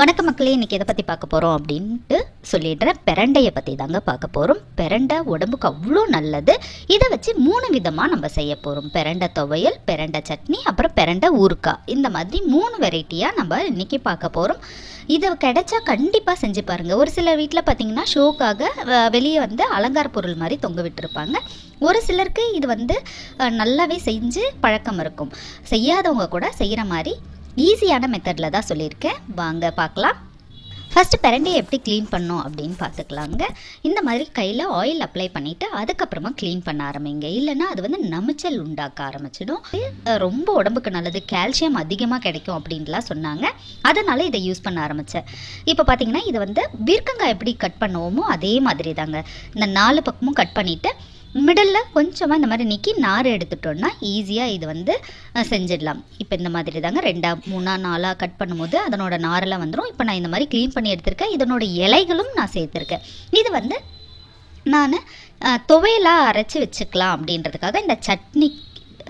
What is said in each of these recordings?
வணக்க மக்களே இன்றைக்கி எதை பற்றி பார்க்க போகிறோம் அப்படின்ட்டு சொல்லிடுறேன் பெரண்டையை பற்றி தாங்க பார்க்க போகிறோம் பெரண்டை உடம்புக்கு அவ்வளோ நல்லது. இதை வச்சு மூணு விதமாக நம்ம செய்ய போகிறோம் பெரண்டை துவையல் பெரண்டை சட்னி அப்புறம் பெரண்டை ஊறுக்காய் இந்த மாதிரி மூணு வெரைட்டியாக நம்ம இன்றைக்கி பார்க்க போகிறோம் இதை கிடைச்சா கண்டிப்பாக செஞ்சு பாருங்கள் ஒரு சில வீட்டில் பார்த்தீங்கன்னா ஷோக்காக வெளியே வந்து அலங்கார பொருள் மாதிரி தொங்க விட்டுருப்பாங்க. ஒரு சிலருக்கு இது வந்து நல்லாவே செஞ்சு பழக்கம் இருக்கும். செய்யாதவங்க கூட செய்கிற மாதிரி ஈஸியான மெத்தடில் தான் சொல்லியிருக்கேன். வாங்க பார்க்கலாம். ஃபஸ்ட்டு பிரண்டையை எப்படி க்ளீன் பண்ணோம் அப்படின்னு பார்த்துக்கலாங்க. இந்த மாதிரி கையில் ஆயில் அப்ளை பண்ணிவிட்டு அதுக்கப்புறமா க்ளீன் பண்ண ஆரம்பிங்க. இல்லைன்னா அது வந்து நமிச்சல் உண்டாக்க ஆரம்பிச்சிடும். ரொம்ப உடம்புக்கு நல்லது. கால்சியம் அதிகமாக கிடைக்கும் அப்படின்லாம் சொன்னாங்க. அதனால் இதை யூஸ் பண்ண ஆரம்பித்தேன் இப்போ பார்த்தீங்கன்னா இதை வந்து பீர்க்கங்காய் எப்படி கட் பண்ணுவோமோ அதே மாதிரி தாங்க இந்த நாலு பக்கமும் கட் பண்ணிவிட்டு மிடலில் கொஞ்சமாக இந்த மாதிரி நீக்கி நார் எடுத்துட்டோன்னா ஈஸியாக இது வந்து செஞ்சிடலாம். இப்போ இந்த மாதிரி தாங்க ரெண்டா மூணா நாலாக கட் பண்ணும்போது அதனோட நாரெல்லாம் வந்துடும் இப்போ நான் இந்த மாதிரி க்ளீன் பண்ணி எடுத்திருக்கேன். இதனோட இலைகளும் நான் சேர்த்துருக்கேன். இது வந்து நான் துவையலாக அரைச்சி வச்சுக்கலாம் அப்படின்றதுக்காக இந்த சட்னி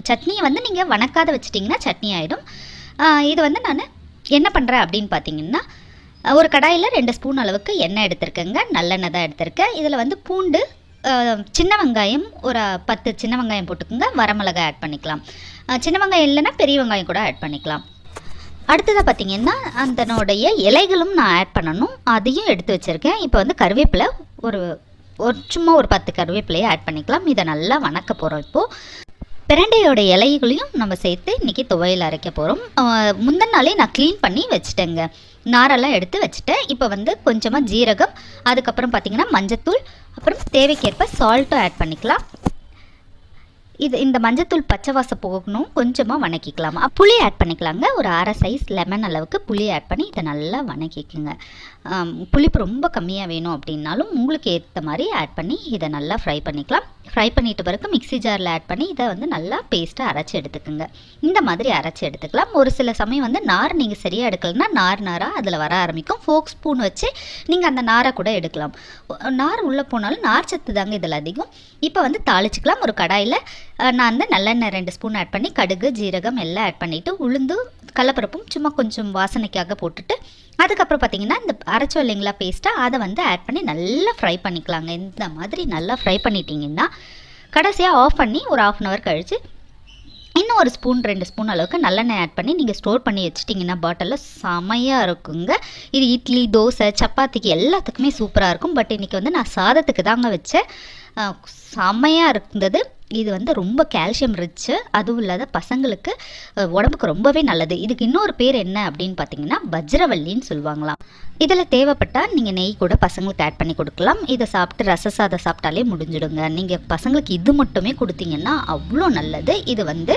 சட்னியை வந்து நீங்கள் வணக்காத வச்சிட்டிங்கன்னா சட்னி ஆகிடும் இது வந்து நான் என்ன பண்ணுறேன் அப்படின்னு பார்த்தீங்கன்னா ஒரு கடாயில் ரெண்டு ஸ்பூன் அளவுக்கு எண்ணெய் எடுத்திருக்கேங்க. நல்லெண்ணெய் தான் எடுத்திருக்கேன். இதில் வந்து பூண்டு சின்ன வெங்காயம் ஒரு பத்து சின்ன வெங்காயம் போட்டுக்கோங்க. வரமிளகாய் ஆட் பண்ணிக்கலாம். சின்ன வெங்காயம் இல்லைன்னா பெரிய வெங்காயம் கூட ஆட் பண்ணிக்கலாம். அடுத்ததாக பார்த்தீங்கன்னா அதனுடைய இலைகளும் நான் ஆட் பண்ணணும். அதையும் எடுத்து வச்சுருக்கேன். இப்போ வந்து கருவேப்பிலை ஒரு ஒரு சும்மா ஒரு பத்து கருவேப்பிலையை ஆட் பண்ணிக்கலாம். இதை நல்லா வணக்க போகிறோம் இப்போது பிரண்டையோட இலைகளையும் நம்ம சேர்த்து இன்றைக்கி துவையில் அரைக்க போகிறோம் முந்தின நாளே நான் க்ளீன் பண்ணி வச்சுட்டேங்க. நாரெல்லாம் எடுத்து வச்சுட்டேன். இப்போ வந்து கொஞ்சமாக ஜீரகம் அதுக்கப்புறம் பார்த்திங்கன்னா மஞ்சத்தூள் அப்புறம் தேவைக்கேற்ப சால்ட்டும் ஆட் பண்ணிக்கலாம். இது இந்த மஞ்சத்தூள் பச்சை வாசம் போகணும் கொஞ்சமாக வணக்கிக்கலாம். புளி ஆட் பண்ணிக்கலாங்க. ஒரு அரை சைஸ் லெமன் அளவுக்கு புளி ஆட் பண்ணி இதை நல்லா வணக்கிக்குங்க. புளிப்பு ரொம்ப கம்மியாக வேணும் அப்படின்னாலும் உங்களுக்கு ஏற்ற மாதிரி ஆட் பண்ணி இதை நல்லா ஃப்ரை பண்ணிக்கலாம். ஃப்ரை பண்ணிட்ட பிறகு மிக்ஸி ஜாரில் ஆட் பண்ணி இதை வந்து நல்லா பேஸ்ட்டாக அரைச்சி எடுத்துக்கோங்க. இந்த மாதிரி அரைச்சி எடுத்துக்கலாம். ஒரு சில சமயம் வந்து நார் நீங்கள் சரியாக எடுக்கலைன்னா நார் நாராக அதில் வர ஆரம்பிக்கும். ஃபோக் ஸ்பூன் வச்சு நீங்கள் அந்த நாரை கூட எடுக்கலாம். நார் உள்ளே போனாலும் நார் சத்து தாங்க இதில் அதிகம். இப்போ வந்து தாளிச்சிக்கலாம். ஒரு கடாயில் நான் வந்து நல்லெண்ணெய் ரெண்டு ஸ்பூன் ஆட் பண்ணி கடுகு ஜீரகம் எல்லாம் ஆட் பண்ணிவிட்டு உளுந்து கடலப்பருப்பும் சும்மா கொஞ்சம் வாசனைக்காக போட்டுட்டு அதுக்கப்புறம் பார்த்தீங்கன்னா இந்த அரைச்சி இல்லைங்களா பேஸ்ட்டாக அதை வந்து ஆட் பண்ணி நல்லா ஃப்ரை பண்ணிக்கலாங்க. இந்த மாதிரி நல்லா ஃப்ரை பண்ணிட்டீங்கன்னா கடைசியாக ஆஃப் பண்ணி ஒரு ஆஃப் அன் ஹவர் கழித்து இன்னும் ஒரு ஸ்பூன் ரெண்டு ஸ்பூன் அளவுக்கு நல்லெண்ணெய் ஆட் பண்ணி நீங்கள் ஸ்டோர் பண்ணி வச்சிட்டிங்கன்னா பாட்டிலில் செமையாக இருக்குங்க. இது இட்லி தோசை சப்பாத்திக்கு எல்லாத்துக்குமே சூப்பராக இருக்கும். பட் இன்றைக்கி வந்து நான் சாதத்துக்கு தாங்க வச்சேன். செம்மையாக இருந்தது. இது வந்து ரொம்ப கால்சியம் ரிச்சு அதுவும் இல்லாத பசங்களுக்கு உடம்புக்கு ரொம்பவே நல்லது. இதுக்கு இன்னொரு பேர் என்ன அப்படின்னு பார்த்தீங்கன்னா வஜ்ரவல்லின்னு சொல்லுவாங்களாம். இதில் தேவைப்பட்டால் நீங்கள் நெய் கூட பசங்களுக்கு ஆட் பண்ணி கொடுக்கலாம். இதை சாப்பிட்டு ரச சாதம் சாப்பிட்டாலே முடிஞ்சிடுங்க. நீங்கள் பசங்களுக்கு இது மட்டுமே கொடுத்தீங்கன்னா அவ்வளோ நல்லது. இது வந்து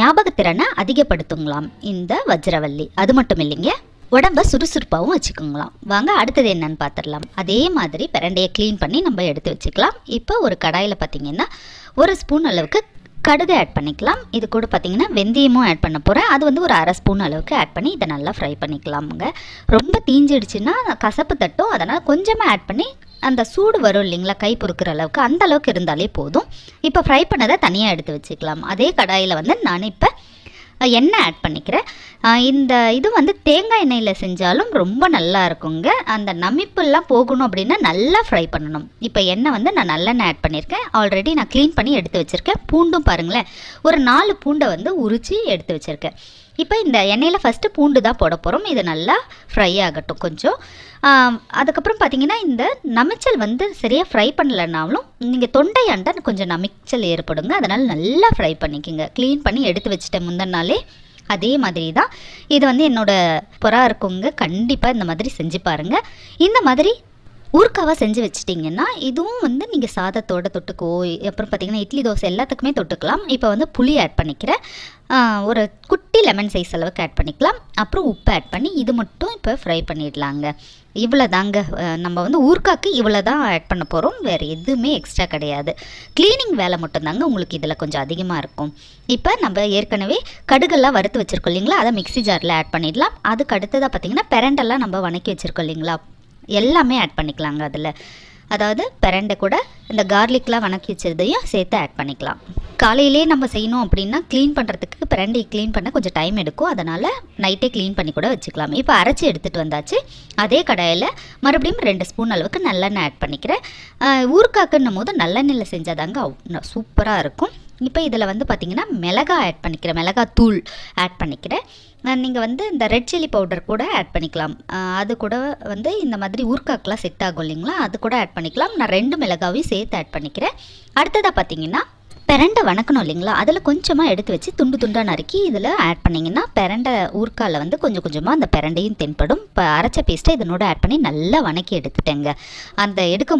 ஞாபகத்திறனை அதிகப்படுத்துங்களாம் இந்த வஜ்ரவல்லி. அது மட்டும் இல்லைங்க உடம்ப சுறுசுறுப்பாகவும் வச்சுக்கோங்களாம். வாங்க அடுத்தது என்னன்னு பார்த்துடலாம் அதே மாதிரி பிரண்டையை க்ளீன் பண்ணி நம்ம எடுத்து வச்சுக்கலாம். இப்போ ஒரு கடாயில் பார்த்தீங்கன்னா ஒரு ஸ்பூன் அளவுக்கு கடுகு ஆட் பண்ணிக்கலாம். இது கூட பார்த்தீங்கன்னா வெந்தயமும் ஆட் பண்ண போகிறேன் அது வந்து ஒரு அரை ஸ்பூன் அளவுக்கு ஆட் பண்ணி இதை நல்லா ஃப்ரை பண்ணிக்கலாமுங்க. ரொம்ப தீஞ்சிடுச்சுன்னா கசப்பு தட்டும். அதனால் கொஞ்சமாக ஆட் பண்ணி அந்த சூடு வரும் இல்லைங்களா கை பொறுக்கிற அளவுக்கு அந்த அளவுக்கு இருந்தாலே போதும். இப்போ ஃப்ரை பண்ணதை தனியாக எடுத்து வச்சுக்கலாம். அதே கடாயில் வந்து நான் இப்போ எண்ணெய் ஆட் பண்ணிக்கிறேன் இந்த இது வந்து தேங்காய் எண்ணெயில் செஞ்சாலும் ரொம்ப நல்லா இருக்குங்க. அந்த நமிப்புலாம் போகணும் அப்படின்னா நல்லா ஃப்ரை பண்ணணும். இப்போ எண்ணெய் வந்து நான் நல்லெண்ணெய் ஆட் பண்ணியிருக்கேன். ஆல்ரெடி நான் க்ளீன் பண்ணி எடுத்து வச்சுருக்கேன். பூண்டும் பாருங்களேன். ஒரு நாலு பூண்டை வந்து உரித்து எடுத்து வச்சுருக்கேன். இப்போ இந்த எண்ணெயில் ஃபஸ்ட்டு பூண்டு தான் போட போகிறோம் இது நல்லா ஃப்ரை ஆகட்டும் கொஞ்சம். அதுக்கப்புறம் பார்த்தீங்கன்னா இந்த நமைச்சல் வந்து சரியாக ஃப்ரை பண்ணலைனாலும் நீங்கள் தொண்டையாண்டா கொஞ்சம் நமைச்சல் ஏற்படுங்க. அதனால் நல்லா ஃப்ரை பண்ணிக்கோங்க. க்ளீன் பண்ணி எடுத்து வச்சுட்டேன் முந்தின நாளே. அதே மாதிரி தான் இது வந்து என்னோடய புறா இருக்கவங்க கண்டிப்பாக இந்த மாதிரி செஞ்சு பாருங்கள் இந்த மாதிரி ஊர்க்காவாக செஞ்சு வச்சிட்டிங்கன்னா இதுவும் வந்து நீங்கள் சாதத்தோட தொட்டுக்கோ. அப்புறம் பார்த்தீங்கன்னா இட்லி தோசை எல்லாத்துக்குமே தொட்டுக்கலாம். இப்போ வந்து புளி ஆட் பண்ணிக்கிறேன். ஒரு குட்டி லெமன் சைஸ் அளவுக்கு ஆட் பண்ணிக்கலாம். அப்புறம் உப்பு ஆட் பண்ணி இது மட்டும் இப்போ ஃப்ரை பண்ணிடலாங்க. இவ்வளோ தாங்க நம்ம வந்து ஊர்காக்கு இவ்வளோ தான் ஆட் பண்ண போகிறோம் வேறு எதுவுமே எக்ஸ்ட்ரா கிடையாது. க்ளீனிங் வேலை மட்டும்தாங்க உங்களுக்கு இதில் கொஞ்சம் அதிகமாக இருக்கும். இப்போ நம்ம ஏற்கனவே கடுகெல்லாம் வறுத்து வச்சுருக்கோம் இல்லைங்களா? அதை மிக்ஸி ஜாரில் ஆட் பண்ணிடலாம். அதுக்கு அடுத்ததாக பார்த்தீங்கன்னா பெரண்டெல்லாம் நம்ம வணக்கி வச்சுருக்கோம் இல்லைங்களா? எல்லாமே ஆட் பண்ணிக்கலாங்க அதில். அதாவது பிரண்டை கூட இந்த கார்லிக்லாம் வணக்கி வச்சதையும் சேர்த்து ஆட் பண்ணிக்கலாம். காலையிலே நம்ம செய்யணும் அப்படின்னா க்ளீன் பண்ணுறதுக்கு பிரண்டி க்ளீன் பண்ண கொஞ்சம் டைம் எடுக்கும். அதனால் நைட்டே க்ளீன் பண்ணி கூட வச்சுக்கலாம். இப்போ அரைச்சி எடுத்துகிட்டு வந்தாச்சு. அதே கடாயில் மறுபடியும் ரெண்டு ஸ்பூன் அளவுக்கு நல்லெண்ணெய் ஆட் பண்ணிக்கிறேன். ஆஹ் போது நல்லெண்ணெயில் செஞ்சாதாங்க சூப்பராக இருக்கும். இப்போ இதில் வந்து பார்த்திங்கன்னா மிளகா ஆட் பண்ணிக்கிறேன். மிளகா தூள் ஆட் பண்ணிக்கிறேன். நீங்கள் வந்து இந்த ரெட் சில்லி பவுடர் கூட ஆட் பண்ணிக்கலாம். அது கூட வந்து இந்த மாதிரி ஊர்க்காக்கெலாம் செட் ஆகும் இல்லைங்களா? அது கூட ஆட் பண்ணிக்கலாம். நான் ரெண்டு மிளகாவையும் சேர்த்து ஆட் பண்ணிக்கிறேன். அடுத்ததாக பார்த்தீங்கன்னா பிரண்டை வணக்கணும் இல்லைங்களா? அதில் கொஞ்சமாக எடுத்து வச்சு துண்டு துண்டாக நறுக்கி இதில் ஆட் பண்ணிங்கன்னா பிரண்டை ஊர்க்காலில் வந்து கொஞ்சம் கொஞ்சமாக அந்த பிரண்டையும் தென்படும். இப்போ அரைச்ச பேஸ்ட்டை இதனோட ஆட் பண்ணி நல்லா வணக்கி எடுத்துட்டேங்க. அந்த எடுக்க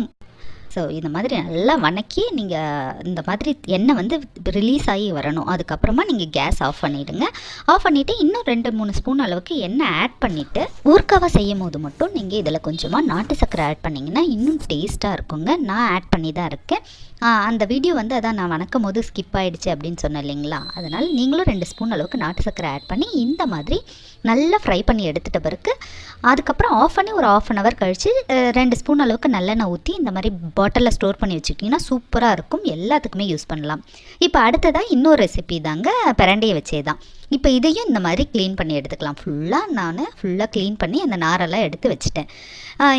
ஸோ இந்த மாதிரி நல்லா வணக்கி நீங்கள் இந்த மாதிரி எண்ணெய் வந்து ரிலீஸ் ஆகி வரணும். அதுக்கப்புறமா நீங்கள் கேஸ் ஆஃப் பண்ணிவிடுங்க ஆஃப் பண்ணிவிட்டு இன்னும் ரெண்டு மூணு ஸ்பூன் அளவுக்கு எண்ணெய் ஆட் பண்ணிவிட்டு ஊர்க்காவை செய்யும் போது மட்டும் நீங்கள் இதில் கொஞ்சமாக நாட்டு சர்க்கரை ஆட் பண்ணிங்கன்னா இன்னும் டேஸ்ட்டாக இருக்குங்க. நான் ஆட் பண்ணி தான் இருக்கேன் அந்த வீடியோ வந்து அதான் நான் வணக்கும் போது ஸ்கிப் ஆகிடுச்சு அப்படின்னு சொன்னேன் இல்லைங்களா? அதனால் நீங்களும் ரெண்டு ஸ்பூன் அளவுக்கு நாட்டு சர்க்கரை ஆட் பண்ணி இந்த மாதிரி நல்லா ஃப்ரை பண்ணி எடுத்துட்ட பிறகு அதுக்கப்புறம் ஆஃப் பண்ணி ஒரு ஆஃப் அன் ஹவர் கழித்து ரெண்டு ஸ்பூன் அளவுக்கு நல்லெண்ணெய் ஊற்றி இந்த மாதிரி பாட்டிலில் ஸ்டோர் பண்ணி வச்சுக்கிட்டிங்கன்னா சூப்பராக இருக்கும். எல்லாத்துக்குமே யூஸ் பண்ணலாம். இப்போ அடுத்ததாக இன்னொரு ரெசிபி தாங்க பிரண்டையை வச்சே தான் இப்போ இதையும் இந்த மாதிரி க்ளீன் பண்ணி எடுத்துக்கலாம். ஃபுல்லாக நான் ஃபுல்லாக க்ளீன் பண்ணி அந்த நாரெல்லாம் எடுத்து வச்சுட்டேன்.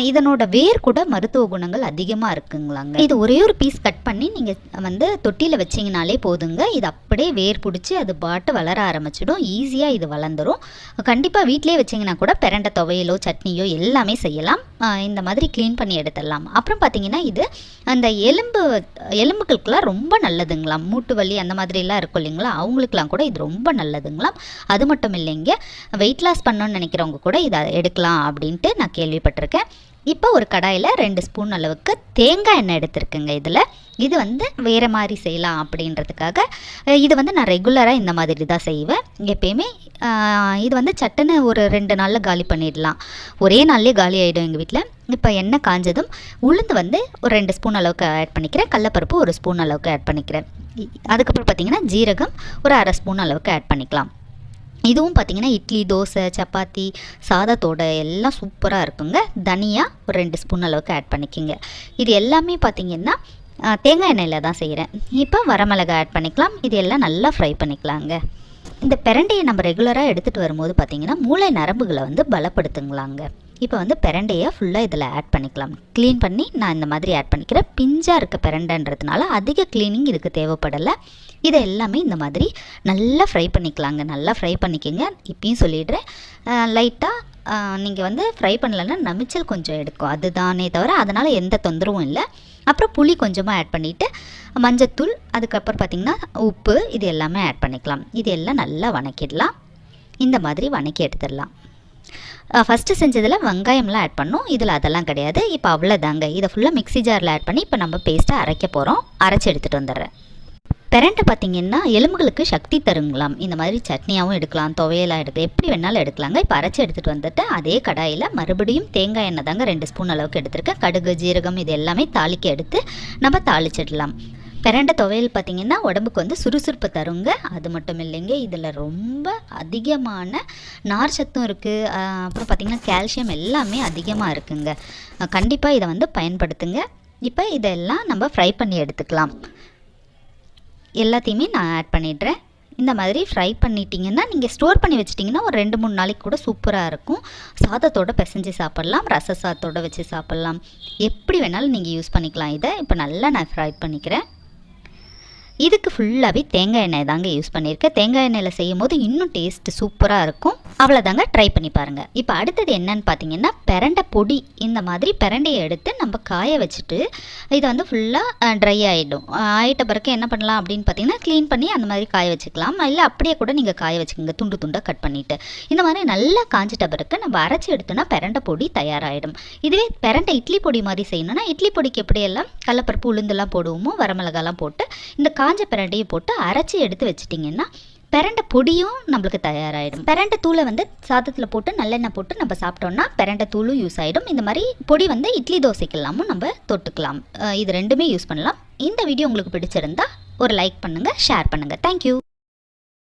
இதனோட வேர் கூட மருத்துவ குணங்கள் அதிகமாக இருக்குங்களாங்க. இது ஒரே ஒரு பீஸ் கட் பண்ணி நீங்கள் வந்து தொட்டியில் வச்சிங்கனாலே போதுங்க. இது அப்படியே வேர் பிடிச்சி அது பாட்டு வளர ஆரம்பிச்சிடும். ஈஸியாக இது வளர்ந்துடும் கண்டிப்பாக வீட்டிலே வச்சிங்கன்னா கூட பிறண்ட துவையலோ சட்னியோ எல்லாமே செய்யலாம். இந்த மாதிரி க்ளீன் பண்ணி எடுத்துடலாம். அப்புறம் பார்த்தீங்கன்னா இது அந்த எலும்பு எலும்புகளுக்கெல்லாம் ரொம்ப நல்லதுங்களாம். மூட்டு வலி அந்த மாதிரிலாம் இருக்கும் இல்லைங்களா? அவங்களுக்குலாம் கூட இது ரொம்ப நல்லதுங்களாம் அது மட்டும் இல்லைங்க வெயிட் லாஸ் பண்ணணும்னு நினைக்கிறவங்க கூட இதை எடுக்கலாம் அப்படின்ட்டு நான் கேள்விப்பட்டிருக்கேன். இப்போ ஒரு கடாயில் ரெண்டு ஸ்பூன் அளவுக்கு தேங்காய் எண்ணெய் எடுத்திருக்கேங்க இதில். இது வந்து வேறு மாதிரி செய்யலாம் அப்படின்றதுக்காக. இது வந்து நான் ரெகுலராக இந்த மாதிரி தான் செய்வேன். எப்பயுமே இது வந்து சட்டுன்னு ஒரு ரெண்டு நாளில் காலி பண்ணிடலாம். ஒரே நாள்லேயே காலி ஆகிடும் எங்கள் வீட்டில் இப்போ எண்ணெய் காஞ்சதும் உளுந்து வந்து ஒரு ரெண்டு ஸ்பூன் அளவுக்கு ஆட் பண்ணிக்கிறேன். கடலப்பருப்பு ஒரு ஸ்பூன் அளவுக்கு ஆட் பண்ணிக்கிறேன். அதுக்கப்புறம் பார்த்திங்கன்னா ஜீரகம் ஒரு அரை ஸ்பூன் அளவுக்கு ஆட் பண்ணிக்கலாம். இதுவும் பார்த்தீங்கன்னா இட்லி தோசை சப்பாத்தி சாதத்தோட எல்லாம் சூப்பராக இருக்குங்க. தனியாக ஒரு ரெண்டு ஸ்பூன் அளவுக்கு ஆட் பண்ணிக்கோங்க. இது எல்லாமே பார்த்தீங்கன்னா தேங்காய் எண்ணெயில் தான் செய்கிறேன் இப்போ வரமிளகாய் ஆட் பண்ணிக்கலாம். இது எல்லாம் நல்லா ஃப்ரை பண்ணிக்கலாங்க. இந்த பிரண்டையை நம்ம ரெகுலராக எடுத்துகிட்டு வரும்போது பார்த்தீங்கன்னா மூளை நரம்புகளை வந்து பலப்படுத்துங்களாங்க. இப்போ வந்து பிரண்டையை ஃபுல்லாக இதில் ஆட் பண்ணிக்கலாம். க்ளீன் பண்ணி நான் இந்த மாதிரி ஆட் பண்ணிக்கிறேன் பிஞ்சாக இருக்க பிரண்டைன்றதுனால அதிக க்ளீனிங் இதுக்கு தேவைப்படலை. இதை எல்லாமே இந்த மாதிரி நல்லா ஃப்ரை பண்ணிக்கலாங்க. நல்லா ஃப்ரை பண்ணிக்கோங்க. இப்பயும் சொல்லிடுறேன். லைட்டாக நீங்கள் வந்து ஃப்ரை பண்ணலைன்னா நமிச்சல் கொஞ்சம் எடுக்கும் அதுதானே தவிர அதனால் எந்த தொந்தரவும் இல்லை. அப்புறம் புளி கொஞ்சமாக ஆட் பண்ணிவிட்டு மஞ்சத்தூள் அதுக்கப்புறம் பார்த்திங்கன்னா உப்பு இது எல்லாமே ஆட் பண்ணிக்கலாம். இது எல்லாம் நல்லா வணக்கிடலாம். இந்த மாதிரி வணக்கி எடுத்துடலாம். ஃபஸ்ட்டு செஞ்சதில் வெங்காயம்லாம் ஆட் பண்ணோம். இதில் அதெல்லாம் கிடையாது. இப்போ அவ்வளோதாங்க இதை ஃபுல்லாக மிக்ஸி ஜாரில் ஆட் பண்ணி இப்போ நம்ம பேஸ்ட்டை அரைக்க போகிறோம் அரைச்சி எடுத்துகிட்டு வந்துடுறேன். பெரண்டை பார்த்தீங்கன்னா எலும்புகளுக்கு சக்தி தருங்களாம் இந்த மாதிரி சட்னியாகவும் எடுக்கலாம் துவையலாக எடுக்கலாம் எப்படி வேணாலும் எடுக்கலாங்க. இப்போ அரைச்சி எடுத்துகிட்டு வந்துட்டு அதே கடாயில் மறுபடியும் தேங்காய் எண்ணெய் தாங்க ரெண்டு ஸ்பூன் அளவுக்கு எடுத்திருக்கேன். கடுகு ஜீரகம் இது எல்லாமே தாளிக்க எடுத்து நம்ம தாளிச்சிடலாம். பெரண்டை துவையல் பார்த்தீங்கன்னா உடம்புக்கு வந்து சுறுசுறுப்பு தருங்க. அது மட்டும் இல்லைங்க இதில் ரொம்ப அதிகமான நார் சத்தும் இருக்குது அப்புறம் பார்த்திங்கன்னா கால்சியம் எல்லாமே அதிகமாக இருக்குங்க. கண்டிப்பாக இதை வந்து பயன்படுத்துங்க. இப்போ இதெல்லாம் நம்ம ஃப்ரை பண்ணி எடுத்துக்கலாம். எல்லாத்தையுமே நான் ஆட் பண்ணிடுறேன். இந்த மாதிரி ஃப்ரை பண்ணிட்டீங்கன்னா நீங்கள் ஸ்டோர் பண்ணி வச்சிட்டிங்கன்னா ஒரு ரெண்டு மூணு நாளைக்கு கூட சூப்பராக இருக்கும். சாதத்தோட பிசைஞ்சு சாப்பிட்லாம் ரச சாதத்தோடு வச்சு சாப்பிட்லாம். எப்படி வேணாலும் நீங்கள் யூஸ் பண்ணிக்கலாம். இதை இப்போ நல்லா நான் ஃப்ரை பண்ணிக்கிறேன். இதுக்கு ஃபுல்லாகவே தேங்காய் எண்ணெய் தாங்க யூஸ் பண்ணியிருக்கேன். தேங்காய் எண்ணெயில் செய்யும் போது இன்னும் டேஸ்ட் சூப்பராக இருக்கும். அவ்வளோதாங்க ட்ரை பண்ணி பாருங்கள் இப்போ அடுத்தது என்னன்னு பார்த்தீங்கன்னா பிரண்டை பொடி இந்த மாதிரி பிரண்டையை எடுத்து நம்ம காய வச்சுட்டு இதை வந்து ஃபுல்லாக ட்ரை ஆகிடும் ஆகிட்ட பிறகு என்ன பண்ணலாம் அப்படின்னு பார்த்தீங்கன்னா க்ளீன் பண்ணி அந்த மாதிரி காய வச்சுக்கலாம். இல்லை அப்படியே கூட நீங்கள் காய வச்சுக்கோங்க துண்டு துண்டாக கட் பண்ணிவிட்டு இந்த மாதிரி நல்லா காஞ்சிட்ட பிறகு நம்ம அரைச்சி எடுத்தோன்னா பிரண்டை பொடி தயாராகிடும் இதுவே பிரண்டை இட்லி பொடி மாதிரி செய்யணும்னா இட்லி பொடிக்கு எப்படியெல்லாம் கடலப்பருப்பு உளுந்தெல்லாம் போடுவோமோ வரமிளகாலாம் போட்டு இந்த காஞ்ச பிரண்டையும் போட்டு அரைச்சி எடுத்து வச்சிட்டிங்கன்னா பிரண்டை பொடியும் நம்மளுக்கு தயாராகிடும் பிரண்டை தூளை வந்து சாதத்தில் போட்டு நல்லெண்ணெய் போட்டு நம்ம சாப்பிட்டோம்னா பிரண்டை தூளும் யூஸ் ஆகிடும் இந்த மாதிரி பொடி வந்து இட்லி தோசைக்கெல்லாமும் நம்ம தொட்டுக்கலாம். இது ரெண்டுமே யூஸ் பண்ணலாம். இந்த வீடியோ உங்களுக்கு பிடிச்சிருந்தா ஒரு லைக் பண்ணுங்கள் ஷேர் பண்ணுங்கள் தேங்க்யூ